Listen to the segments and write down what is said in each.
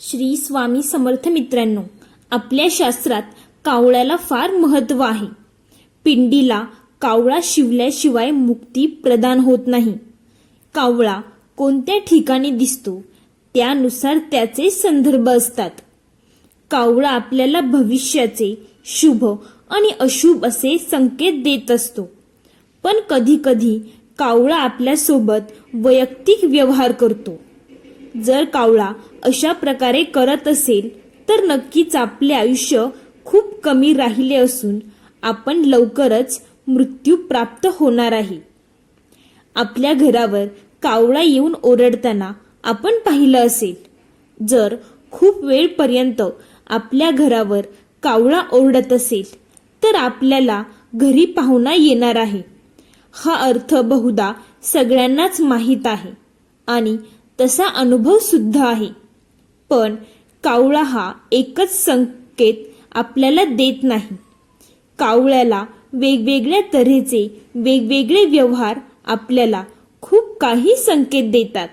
श्री स्वामी समर्थ मित्रांनो आपल्या शास्त्रात कावळ्याला फार महत्त्व आहे. पिंडीला कावळा शिवल्याशिवाय मुक्ती प्रदान होत नाही. कावळा कोणत्या ठिकाणी दिसतो त्यानुसार त्याचे संदर्भ असतात. कावळा आपल्याला भविष्याचे शुभ आणि अशुभ असे संकेत देत असतो. पण कधीकधी कावळा आपल्यासोबत वैयक्तिक व्यवहार करतो. जर कावळा अशा प्रकारे करत असेल तर नक्कीच आपले आयुष्य खूप कमी राहिले असून आपण लवकरच मृत्यू प्राप्त होणार आहे. आपल्या घरावर कावळा येऊन ओरडताना आपण पाहिलं असेल जर खूप वेळपर्यंत आपल्या घरावर कावळा ओरडत असेल तर आपल्याला घरी पाहुणा येणार आहे. हा अर्थ बहुधा सगळ्यांनाच माहीत आहे आणि तसा अनुभव सुद्धा आहे. पण कावळा हा एकच संकेत आपल्याला देत नाही. कावळ्याला वेगवेगळ्या तऱ्हेचे वेगवेगळे व्यवहार आपल्याला खूप काही संकेत देतात.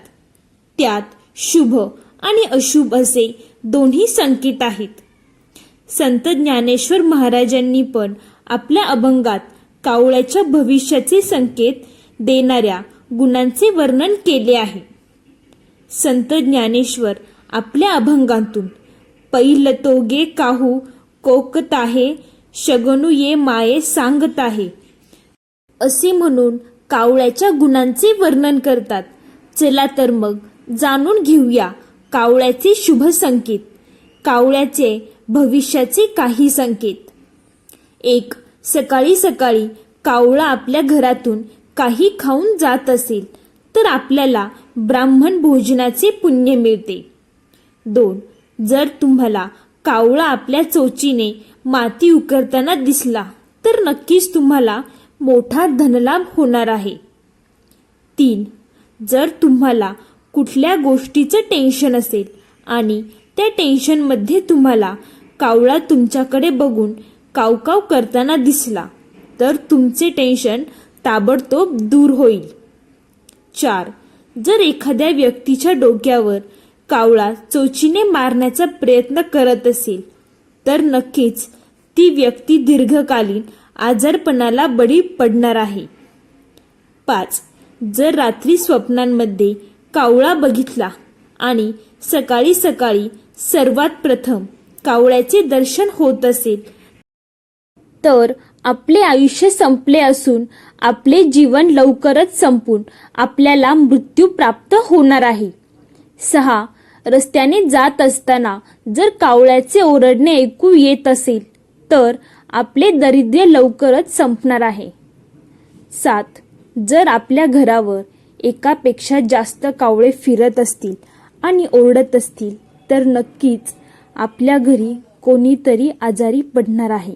त्यात शुभ आणि अशुभ असे दोन्ही संकेत आहेत. संत ज्ञानेश्वर महाराजांनी पण आपल्या अभंगात कावळ्याच्या भविष्याचे संकेत देणाऱ्या गुणांचे वर्णन केले आहे. संत ज्ञानेश्वर आपल्या अभंगातून पैल तोगे काहू कोकत आहे शगनू ये माये सांगत आहे असे म्हणून कावळ्याच्या गुणांचे वर्णन करतात. चला तर मग जाणून घेऊया कावळ्याचे शुभ संकेत कावळ्याचे भविष्याचे काही संकेत. एक सकाळी सकाळी कावळा आपल्या घरातून काही खाऊन जात असेल तर आपल्याला ब्राह्मण भोजनाचे पुण्य मिळते. दोन जर तुम्हाला कावळा आपल्या चोचीने माती उकरताना दिसला तर नक्कीच तुम्हाला मोठा धनलाभ होणार आहे. तीन जर तुम्हाला कुठल्या गोष्टीचं टेन्शन असेल आणि त्या टेन्शनमध्ये तुम्हाला कावळा तुमच्याकडे बघून कावकाव करताना दिसला तर तुमचे टेन्शन ताबडतोब दूर होईल. चार जर एखाद्या व्यक्तीच्या डोक्यावर कावळा चोचीने मारण्याचा प्रयत्न करत असेल तर नक्कीच ती व्यक्ती दीर्घकालीन आजारपणाला बळी पडणार आहे. पाच जर रात्री स्वप्नांमध्ये कावळा बघितला आणि सकाळी सकाळी सर्वात प्रथम कावळ्याचे दर्शन होत असेल तर आपले आयुष्य संपले असून आपले जीवन लवकरच संपून आपल्याला मृत्यू प्राप्त होणार आहे. सहा रस्त्याने जात असताना जर कावळ्याचे ओरडणे ऐकू येत असेल तर आपले दरिद्र्य लवकरच संपणार आहे. सात जर आपल्या घरावर एकापेक्षा जास्त कावळे फिरत असतील आणि ओरडत असतील तर नक्कीच आपल्या घरी कोणीतरी आजारी पडणार आहे.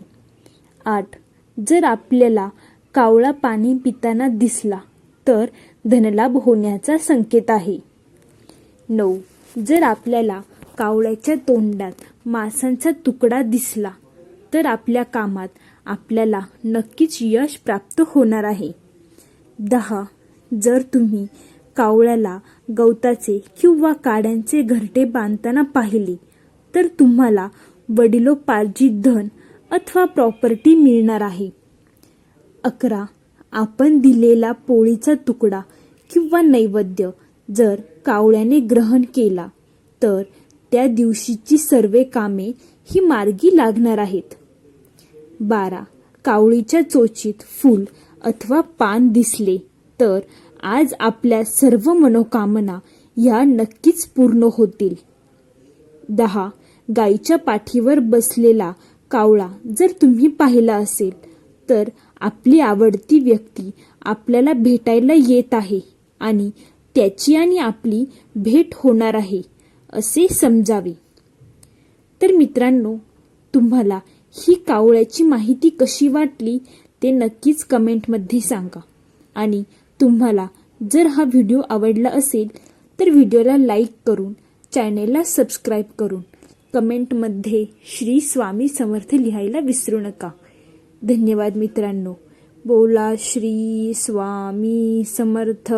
आठ. जर आपल्याला कावळा पाणी पिताना दिसला तर धनलाभ होण्याचा संकेत आहे. नऊ. जर आपल्याला कावळ्याच्या तोंडात मासांचा तुकडा दिसला तर आपल्या कामात आपल्याला नक्कीच यश प्राप्त होणार आहे. दहा. जर तुम्ही कावळ्याला गवताचे किंवा काड्यांचे घरटे बांधताना पाहिले तर तुम्हाला वडिलोपार्जित धन अथवा प्रॉपर्टी मिळणार आहे. अकरा आपण दिलेला पोळीचा तुकडा किंवा नैवेद्य जर कावळ्याने ग्रहण केला तर त्या दिवशीची सर्व कामे ही मार्गी लागणार आहेत. बारा कावळीच्या चोचीत फूल अथवा पान दिसले तर आज आपल्या सर्व मनोकामना ह्या नक्कीच पूर्ण होतील. दहा गाईच्या पाठीवर बसलेला कावळा जर तुम्ही पाहिला असेल तर आपली आवडती व्यक्ती आपल्याला भेटायला येत आहे आणि त्याची आणि आपली भेट होणार आहे असे समजावे. तर मित्रांनो तुम्हाला ही कावळ्याची माहिती कशी वाटली ते नक्कीच कमेंटमध्ये सांगा. आणि तुम्हाला जर हा व्हिडिओ आवडला असेल तर व्हिडिओला लाईक करून चॅनेलला सबस्क्राईब करून कमेंटमध्ये श्री स्वामी समर्थ लिहायला विसरू नका. धन्यवाद मित्रांनो. बोला श्री स्वामी समर्थ.